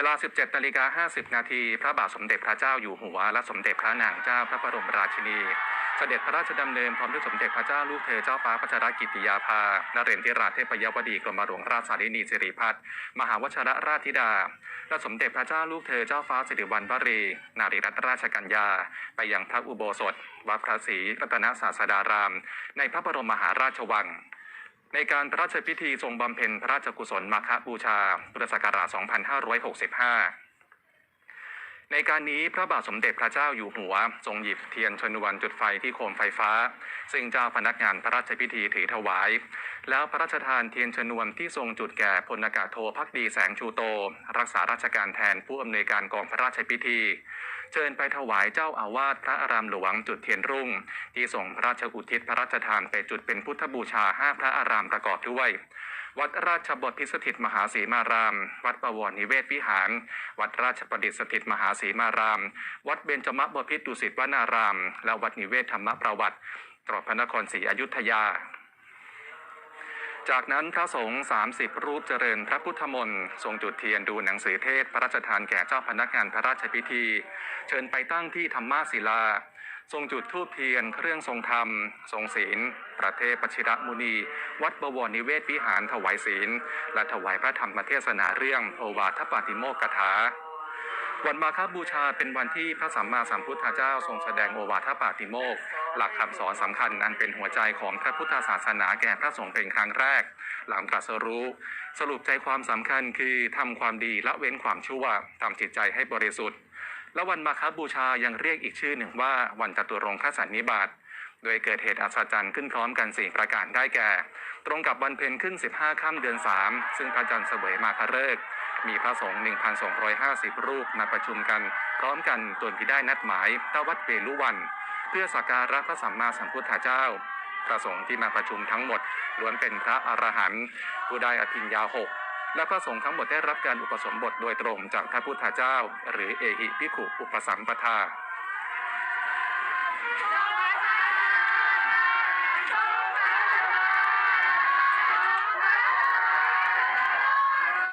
เวลา 17นาฬิกา50 นาที พระบาทสมเด็จพระเจ้าอยู่หัว และสมเด็จพระนางเจ้าพระบรมราชินี เสด็จพระราชดำเนินพร้อมด้วยสมเด็จพระเจ้าลูกเธอเจ้าฟ้าพัชรกิติยาภา นเรนทิราชเทพยวดีกรมหลวงราชสารินีสิริพัฒน์มหาวชรราชธิดา และสมเด็จพระเจ้าลูกเธอเจ้าฟ้าสิริวัณวรี นารีรัตนราชกัญญา ไปยังพระอุโบสถ วัดพระศรีรัตนศาสดาราม ในพระบรมมหาราชวัง ในการพระราชพิธีทรงบำเพ็ญพระราชกุศลมาคบูชาพุทธศักราช 2565 ในการนี้พระบาทสมเด็จพระเจ้าอยู่หัว ทรงหยิบเทียนชนวนจุดไฟที่โคมไฟฟ้า ซึ่งเจ้าพนักงานพระราชพิธีถือถวาย แล้วพระราชทานเทียนชนวนที่ทรงจุดแก่พลอากาศโทพักดีแสงชูโต รักษาราชการแทนผู้อำนวยการกองพระราชพิธี เชิญไปถวายเจ้าอาวาสพระอารามหลวงจุดเทียนรุ่ง ที่ส่งพระราชอุทิศพระราชทานไปจุดเป็นพุทธบูชาห้าพระอารามประกอบด้วย วัดราชบพิสถิตมหาศรีมาราม วัดประวรนิเวศวิหาร วัดราชประดิษฐสถิตมหาศรีมาราม วัดเบญจมบพิตรดุสิตวนาราม และวัดนิเวศธรรมประวัติตรอกพระนครศรีอยุธยาจากนั้นพระสงฆ์30 รูปเจริญพระพุทธมนต์ทรงจุดเทียนดูหนังสือเทศพระราชทานแก่เจ้าพนักงานพระราชพิธี เชิญไปตั้งที่ธรรมาศิลา ทรงจุดธูปเทียน เครื่องทรงธรรม ทรงศีล ประเทศปชิระมุนี วัดบวรนิเวศวิหารถวายศีล และถวายพระธรรมเทศนาเรื่องโอวาทปาติโมกถาวันมาฆบูชาเป็นวันที่พระสัมมาสัมพุทธเจ้าทรงแสดงโอวาทปาติโมกข์หลักคำสอนสำคัญอันเป็นหัวใจของพระพุทธศาสนาแก่พระสงฆ์เป็นครั้งแรก หลังตรัสรู้ สรุปใจความสำคัญคือทำความดีละเว้นความชั่วทำจิตใจให้บริสุทธิ์ และวันมาฆบูชายังเรียกอีกชื่อหนึ่งว่าวันจตุรงคสันนิบาตโดยเกิดเหตุอัศจรรย์ขึ้นพร้อมกันสี่ประการได้แก่ ตรงกับวันเพ็ญขึ้น 15 ค่ำเดือน 3 ซึ่งพระจันทร์เสวยมาคฤกษ์มีพระสงฆ์1,250 รูปมาประชุมกัน พร้อมกันจนที่ได้นัดหมายตวัดเวลุวัน เพื่อสักการะพระสัมมาสัมพุทธเจ้า พระสงฆ์ที่มาประชุมทั้งหมดล้วนเป็นพระอรหันต์ผู้ได้อภิญญาหก และพระสงฆ์ทั้งหมดได้รับการอุปสมบทโดยตรงจากพระพุทธเจ้า หรือเอหิพิขุอุปสัมปทา